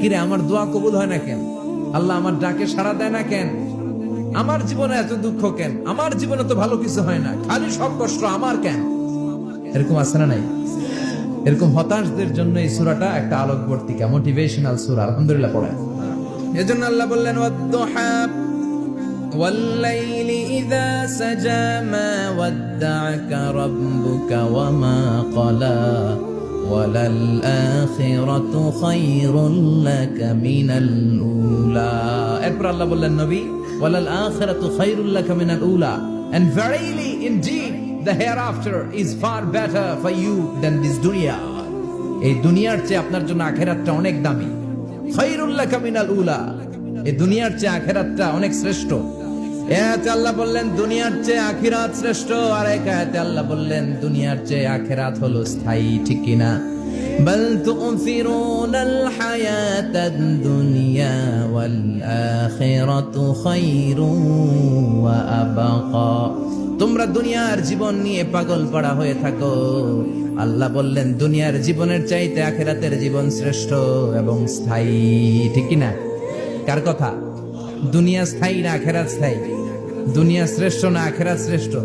কিরে আমার দোয়া কবুল হয় না কেন আল্লাহ আমার ডাকে সাড়া দেয় না কেন আমার জীবনে এত দুঃখ কেন আমার জীবনে তো ভালো কিছু হয় না খালি সব কষ্ট আমার কেন এরকম আছে না নাই এরকম হতাশদের জন্য এই সুরাটা একটা আলোকবর্তিকা মোটিভেশনাল সুরা আলহামদুলিল্লাহ পড়ে এজন্য আল্লাহ বললেন ওয়াদ্দুহা والليل إذا سجى ما ودعك ربك وما قلى ওয়ালাল খায়রুল লাকা মিনাল উলা এরপর আল্লাহ বললেন, নবী ওয়ালাল আখিরাতু খায়রুল লাকা মিনাল উলা and verily, indeed, the hereafter is far better for you than this dunya. এই দুনিয়ার চেয়ে আপনার জন্য আখেরাতটা অনেক দামি। খায়রুল লাকা মিনাল উলা. এই দুনিয়ার চেয়ে আখেরাতটা অনেক শ্রেষ্ঠ। এতে আল্লাহ বললেন দুনিয়ার চেয়ে আখিরাত শ্রেষ্ঠ আর এক আয়াতে আল্লাহ বললেন দুনিয়ার চেয়ে আখেরাত হলো স্থায়ী ঠিক কিনা بل تؤثرون الحياة الدنيا والآخرة خير وأبقى তোমরা দুনিয়ার জীবন নিয়ে পাগল পড়া হয়ে থাকো আল্লাহ বললেন দুনিয়ার জীবনের চাইতে আখেরাতের জীবন শ্রেষ্ঠ এবং স্থায়ী ঠিক কি না কার কথা দুনিয়া স্থায়ী না আখেরাত স্থায়ী। দুনিয়া শ্রেষ্ঠ না আখেরাত শ্রেষ্ঠ।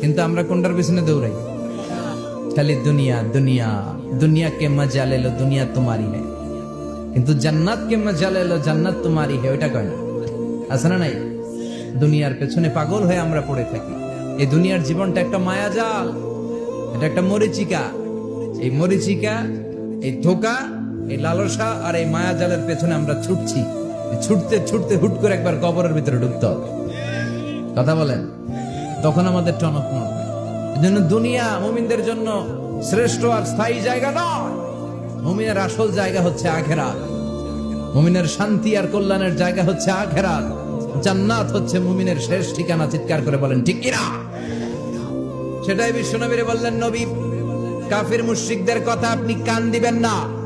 কিন্তু আমরা কোনটার পিছনে দৌড়াই? খালি দুনিয়া দুনিয়া দুনিয়া কে মজা লেলো দুনিয়া তোমারই है কিন্তু জান্নাত কে মজা লেলো জান্নাত তোমারই है ওইটা কয় না? আছে না নাই? দুনিয়ার পেছনে পাগল হয়ে আমরা পড়ে থাকি। এই দুনিয়ার জীবনটা একটা মায়াজাল। এটা একটা মরিচিকা। এই মরিচিকা, এই ধোকা, এই লালসা আর এই মায়াজালের পেছনে আমরা ছুটছি। ছুটতে ছুটতে হুট করে একবার কবরের ভিতরে ঢুকতে কথা বলেন? তখন আমাদের টনক নড়বে। জন্য দুনিয়া মুমিনদের জন্য শ্রেষ্ঠ আর স্থায়ী জায়গা নয়। মুমিনের আসল জায়গা হচ্ছে আখেরাত। মুমিনের শান্তি আর কল্যাণের জায়গা হচ্ছে আখেরাত। জান্নাত হচ্ছে মুমিনের শেষ ঠিকানা, চিৎকার করে বলেন, ঠিক কিনা? সেটাই বিশ্বনবীরে বললেন, নবী, কাফির মুশরিকদের কথা আপনি কান দিবেন না।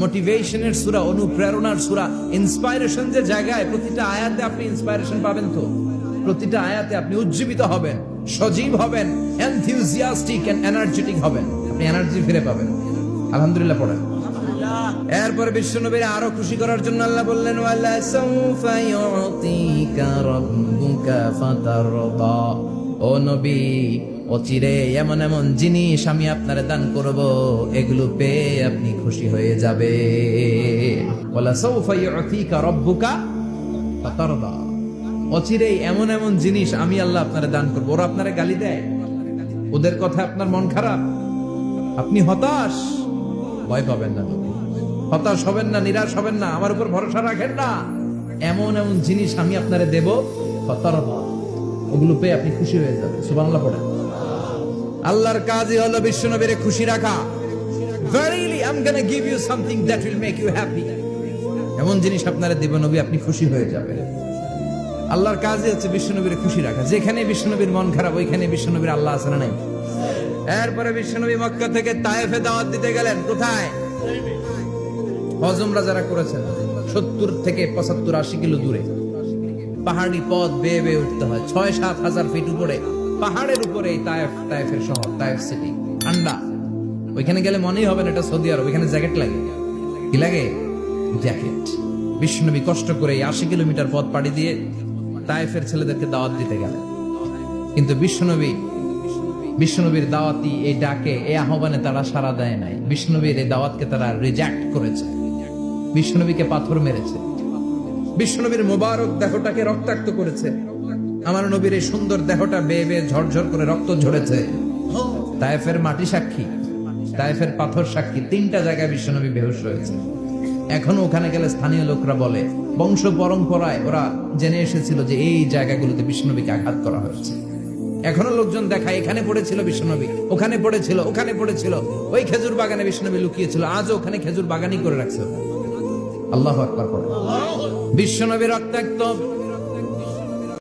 মোটিভেশনের সুরা, অনুপ্রেরণার সুরা ইন্সপাইরেশন যে জায়গায় প্রতিটা আয়াতে আপনি ইন্সপাইরেশন পাবেন তো? প্রতিটা আয়াতে আপনি উজ্জীবিত হবেন, সজীব হবেন এনথিউজিয়াস্টিক এন্ড এনার্জেটিক হবেন। আপনি এনার্জি ফিরে পাবেন। আলহামদুলিল্লাহ পড়েন। এরপর বিশ্বনবীর আরও খুশি করার জন্য আল্লাহ বললেন, ওয়ালা সাউফা ইউতিকা রাব্বুকা ফাতারদা। ও নবী অচিরে এমন এমন জিনিস আমি আপনারে দান করব, এগুলো পেয়ে আপনি খুশি হয়ে যাবে। অচিরে এমন এমন জিনিস আমি আল্লাহ আপনারে দান করব, ওরা আপনারে গালি দেয়। ওদের কথা আপনার মন খারাপ। আপনি হতাশ? ভয় পাবেন না হতাশ হবেন না, নিরাশ হবেন না, আমার উপর ভরসা রাখেন না। এমন এমন জিনিস আমি আপনারে দেব হতারতা ওগুলো পেয়ে আপনি খুশি হয়ে যাবেন। সুবহানাল্লাহ পড়েন। আল্লাহর কাজই হলো বিশ্বনবীরে খুশি রাখা। Verily, I'm gonna give you something that will make you happy. এমন জিনিস আপনারা দেব নবী আপনি খুশি হয়ে যাবেন। আল্লাহর কাজই হচ্ছে বিশ্বনবীর খুশি রাখা। যেখানে বিশ্বনবীর মন খারাপ ওইখানে বিশ্বনবীর আল্লাহ আছে না নাই? এরপরে বিশ্বনবী মক্কা থেকে তায়েফে দাওয়াত দিতে গেলেন। কোথায়? হজমরা যারা করেছেন সত্তর থেকে পঁচাত্তর আশি কিলো দূরে। পাহাড়ি পথ বেয়ে বেয়ে উঠতে হয়। ছয়, সাত হাজার ফিট উপরে। পাহাড়ের উপরে এই তায়েফ তায়েফের শহর তায়েফ সিটি ঠান্ডা। ওইখানে গেলে মনেই হবে না এটা সৌদি আরব। ওইখানে জ্যাকেট লাগে। কি লাগে? জ্যাকেট বিশ্বনবী কষ্ট করে এই আশি কিলোমিটার পথ পাড়ি দিয়ে তায়েফের ছেলেদেরকে দাওয়াত দিতে গেলেন। কিন্তু বিশ্বনবী বিষ্ণুনবীর দাওয়াতি এই ডাকে, এই আহ্বানে তারা সাড়া দেয় নাই। বিষ্ণুনবীর এই দাওয়াতকে তারা রিজেক্ট করেছে। বিষ্ণুনবীকে পাথর মেরেছে। বিষ্ণুনবীর মোবারক দেহটাকে রক্তাক্ত করেছে। আমার নবীর এই সুন্দর দেহটা বেয়ে বেয়ে ঝরঝর করে রক্ত ঝরেছে। তায়েফের মাটি সাক্ষী, তায়েফের পাথর সাক্ষী, তিনটা জায়গায় বিশ্বনবী বেহুশ রয়েছে এখনও ওখানে গেলে স্থানীয় লোকরা বলে, বংশ পরম্পরায় ওরা জেনে এসেছিল যে এই জায়গাগুলোতে বিষ্ণুনবীকে আঘাত করা হয়েছে। এখনও লোকজন দেখায়, এখানে পড়েছিল বিশ্বনবী, ওখানে পড়েছিল ওখানে পড়েছিল। ওই খেজুর বাগানে বিশ্বনবী লুকিয়েছিল, আজও ওখানে খেজুর বাগানই করে রাখছে। আল্লাহ আকবার করে বিশ্বনবী রক্তাক্ত